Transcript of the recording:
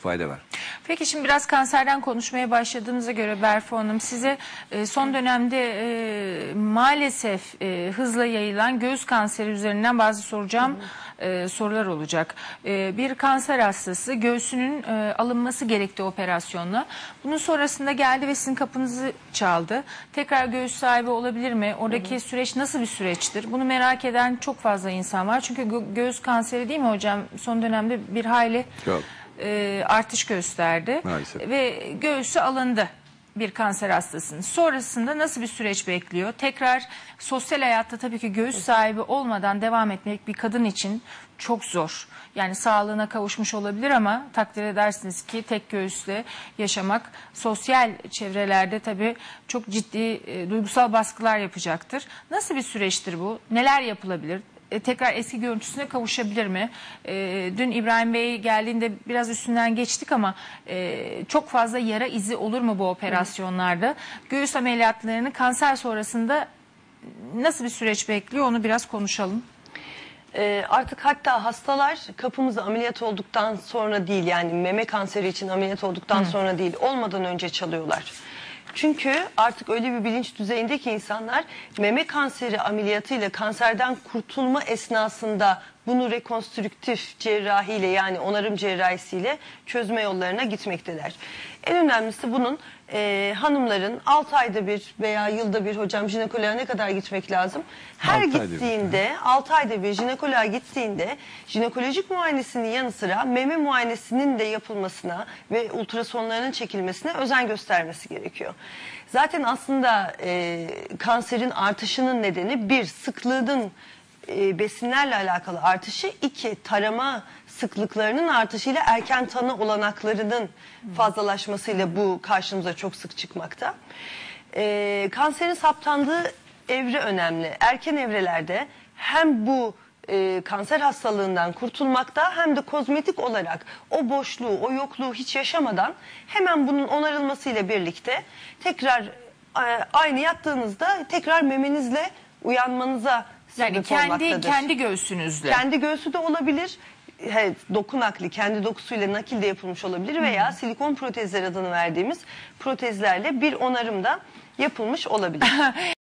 fayda var. Peki şimdi biraz kanserden konuşmaya başladığımıza göre Berfu Hanım size e, son dönemde e, maalesef e, hızla yayılan göğüs kanseri üzerinden bazı soracağım e, sorular olacak. E, bir kanser hastası göğsünün e, alınması gerekti operasyonla. Bunun sonrasında geldi ve sizin kapınızı çaldı. Tekrar göğüs sahibi olabilir mi? Oradaki süreç nasıl bir süreçtir? Bunu merak eden çok fazla insan var. Çünkü gö- göğüs kanseri değil mi hocam? Son dönemde bir hayli Çok. E, artış gösterdi. Maalesef. Ve göğsü alındı bir kanser hastasının. Sonrasında nasıl bir süreç bekliyor? Tekrar sosyal hayatta tabii ki göğüs sahibi olmadan devam etmek bir kadın için çok zor. Yani sağlığına kavuşmuş olabilir ama takdir edersiniz ki tek göğüsle yaşamak sosyal çevrelerde tabii çok ciddi e, duygusal baskılar yapacaktır. Nasıl bir süreçtir bu? Neler yapılabilir? E, tekrar eski görüntüsüne kavuşabilir mi? E, dün İbrahim Bey geldiğinde biraz üstünden geçtik ama e, çok fazla yara izi olur mu bu operasyonlarda? Göğüs ameliyatlarını kanser sonrasında nasıl bir süreç bekliyor onu biraz konuşalım. Ee, artık hatta hastalar kapımızda ameliyat olduktan sonra değil yani meme kanseri için ameliyat olduktan sonra değil olmadan önce çalıyorlar. Çünkü artık öyle bir bilinç düzeyinde ki insanlar meme kanseri ameliyatıyla kanserden kurtulma esnasında bunu rekonstrüktif cerrahiyle yani onarım cerrahisiyle çözme yollarına gitmekteler. En önemlisi bunun e, hanımların 6 ayda bir veya yılda bir hocam jinekoloğa ne kadar gitmek lazım? Her Altı ayda bir. gittiğinde 6 ayda bir jinekoloğa gittiğinde jinekolojik muayenesinin yanı sıra meme muayenesinin de yapılmasına ve ultrasonlarının çekilmesine özen göstermesi gerekiyor. Zaten aslında e, kanserin artışının nedeni bir sıklığının e, besinlerle alakalı artışı, iki tarama sıklıklarının artışıyla erken tanı olanaklarının fazlalaşmasıyla bu karşımıza çok sık çıkmakta. E, kanserin saptandığı evre önemli. Erken evrelerde hem bu e, kanser hastalığından kurtulmakta hem de kozmetik olarak o boşluğu, o yokluğu hiç yaşamadan hemen bunun onarılmasıyla birlikte tekrar e, aynı yattığınızda tekrar memenizle uyanmanıza Yani sebep kendi olmaktadır. kendi göğsünüzle. Kendi göğsü de olabilir. Evet, doku nakli, kendi dokusuyla nakil de yapılmış olabilir veya silikon protezler adını verdiğimiz protezlerle bir onarım da yapılmış olabilir.